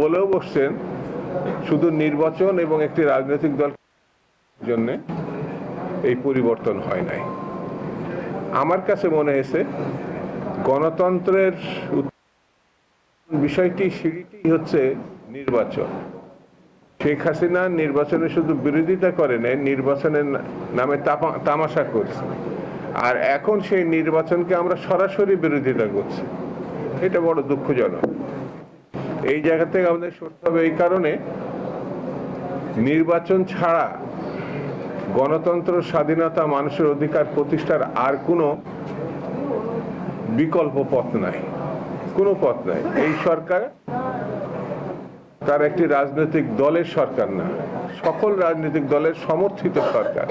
বলেও বসছেন শুধু নির্বাচন এবং একটি রাজনৈতিক দল জন্য এই পরিবর্তন হয় নাই। আমার কাছে মনে হয়েছে গণতন্ত্রের বিষয়টি সিঁড়িটি হচ্ছে নির্বাচন। শেখ হাসিনা নির্বাচনে শুধু বিরোধিতা করে নাই, নির্বাচনের নামে তামাশা করছে। আর এখন সেই নির্বাচনকে আমরা সরাসরি বিরোধিতা করছি। এটা বড় দুঃখজনক। এই জায়গা থেকে আমাদের সরতে হবে এই কারণে নির্বাচন ছাড়া গণতন্ত্র, স্বাধীনতা, মানুষের অধিকার প্রতিষ্ঠার আর কোনো বিকল্প পথ নাই। কোনো পথ নাই। এই সরকার তার একটি রাজনৈতিক দলের সরকার না, সকল রাজনৈতিক দলের সমর্থিত সরকার।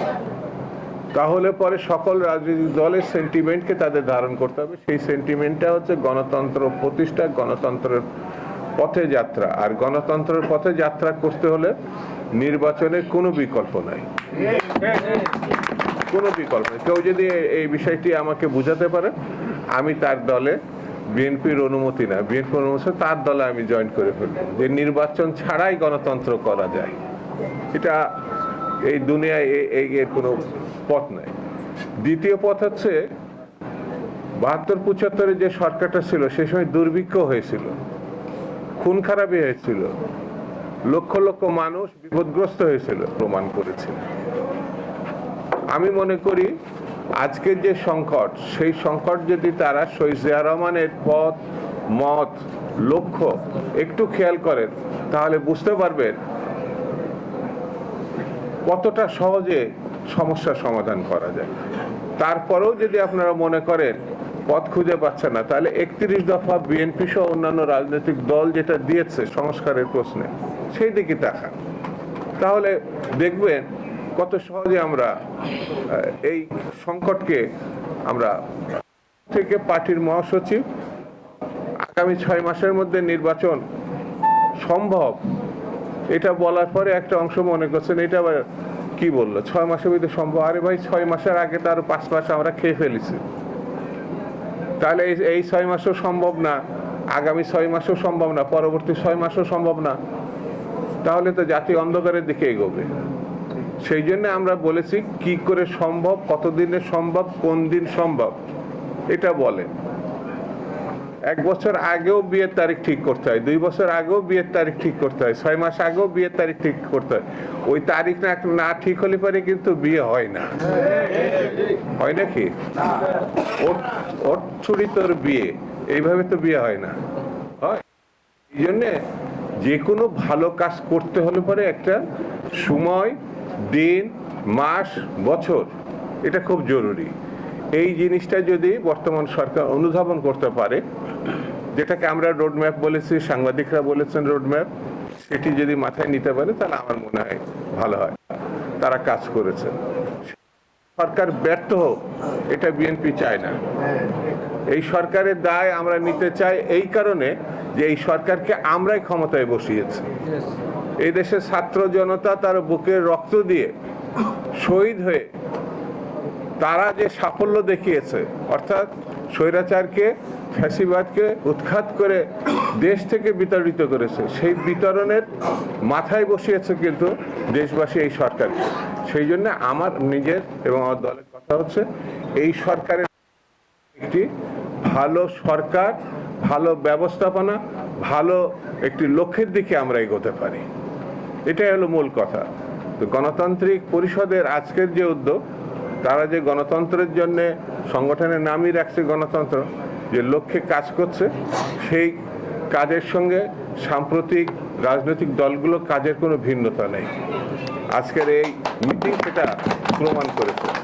তাহলে পরে সকল রাজনৈতিক দলের সেন্টিমেন্টকে তাদের ধারণ করতে হবে। সেই সেন্টিমেন্টটা হচ্ছে গণতন্ত্র প্রতিষ্ঠা, গণতন্ত্রের পথে যাত্রা আর গণতন্ত্রের পথে যাত্রা করতে হলে নির্বাচনের কোনো বিকল্প নাই। কোনো বিকল্প নেই। কেউ যদি এই বিষয়টি আমাকে বুঝাতে পারে, আমি তার দলে বিএনপির অনুমতি না। বিএনপির অনুমতি তার দলে আমি জয়েন করে ফেলব। যে নির্বাচন ছাড়াই গণতন্ত্র করা যায়, এটা এই দুনিয়ায় এর কোনো পথ নাই। দ্বিতীয় পথ হচ্ছে বাহাত্তর পঁচাত্তরে যে সরকারটা ছিল, সে সময় দুর্ভিক্ষ হয়েছিল। খুন খারাপি হয়েছিল। লক্ষ লক্ষ মানুষ বিপদগ্রস্ত হয়েছিল, প্রমাণ করেছিল আমি মনে করি, আজকের যে সংকট, সেই সংকট যদি তারা শহীদ রহমানের পথ, মত, লক্ষ্য একটু খেয়াল করেন, তাহলে বুঝতে পারবেন কতটা সহজে সমস্যার সমাধান করা যায়। তারপরেও যদি আপনারা মনে করেন পথ খুঁজে পাচ্ছেন না। তাহলে একত্রিশ দফা বিএনপি সহ অন্যান্য রাজনৈতিক দল যেটা দিয়েছে সংস্কারের প্রশ্নে, সেই দিকে তাকান। তাহলে দেখবেন কত সহজে আমরা এই সংকটকে আমরা থেকে পার্টির মহাসচিব আগামী ছয় মাসের মধ্যে নির্বাচন সম্ভব? এটা বলার পরে একটা অংশ মনে করছেন, এটা আবার কি বলল? ছয় মাসের মধ্যে সম্ভব? আরে ভাই, ছয় মাসের আগে তো আরও পাঁচ মাস আমরা খেয়ে ফেলেছি। তাহলে এই- ছয় মাসও সম্ভব না, আগামী ছয় মাসও সম্ভব না, পরবর্তী ছয় মাসও সম্ভব না। তাহলে তো জাতি অন্ধকারের দিকে এগোবে। সেই জন্য আমরা বলেছি কি করে সম্ভব, কতদিনে সম্ভব, কোন দিন সম্ভব, এটা বলে এক বছর আগেও বিয়ের তারিখ ঠিক করতে হয়, দুই বছর আগেও বিয়ের তারিখ ঠিক করতে হয়, ছয় মাস আগেও বিয়ের তারিখ ঠিক করতে হয়। ওই তারিখ না না ঠিক হলে পরে কিন্তু বিয়ে হয় না। হয় নাকি? ওর ওর তোর বিয়ে। এইভাবে তো বিয়ে হয় না। হয়। এই জন্যে যে কোনো ভালো কাজ করতে হলে পরে একটা সময়, দিন, মাস, বছর, এটা খুব জরুরি। এই জিনিসটা যদি বর্তমান সরকার অনুধাবন করতে পারে, যেটাকে আমরা রোডম্যাপ বলেছি, সাংবাদিকরা বলেছেন রোডম্যাপ সেটি যদি মাথায় নিতে পারে, তাহলে আমার মনে হয় ভালো হয়। তারা কাজ করেছেন। সরকার ব্যর্থ হোক এটা বিএনপি চায় না। এই সরকারের দায় আমরা নিতে চাই এই কারণে যে এই সরকারকে আমরাই ক্ষমতায় বসিয়েছি। এই দেশের ছাত্র জনতা তার বুকের রক্ত দিয়ে শহীদ হয়ে তারা যে সাফল্য দেখিয়েছে, অর্থাৎ স্বৈরাচারকে, ফ্যাসিবাদকে উৎখাত করে দেশ থেকে বিতাড়িত করেছে, সেই বিতরণের মাথায় বসিয়েছে কিন্তু দেশবাসী এই সরকারকে। সেই জন্য আমার নিজের এবং আমার দলের কথা হচ্ছে, এই সরকারের একটি ভালো সরকার, ভালো ব্যবস্থাপনা, ভালো একটি লক্ষ্যের দিকে আমরা এগোতে পারি। এটাই হলো মূল কথা। তো গণতান্ত্রিক পরিষদের আজকের যে উদ্যোগ তারা যে গণতন্ত্রের জন্যে সংগঠনের নামই রাখছে গণতন্ত্র, যে লক্ষ্যে কাজ করছে, সেই কাজের সঙ্গে সাম্প্রতিক রাজনৈতিক দলগুলো কাজের কোনো ভিন্নতা নেই। আজকের এই মিটিং সেটা প্রমাণ করেছে।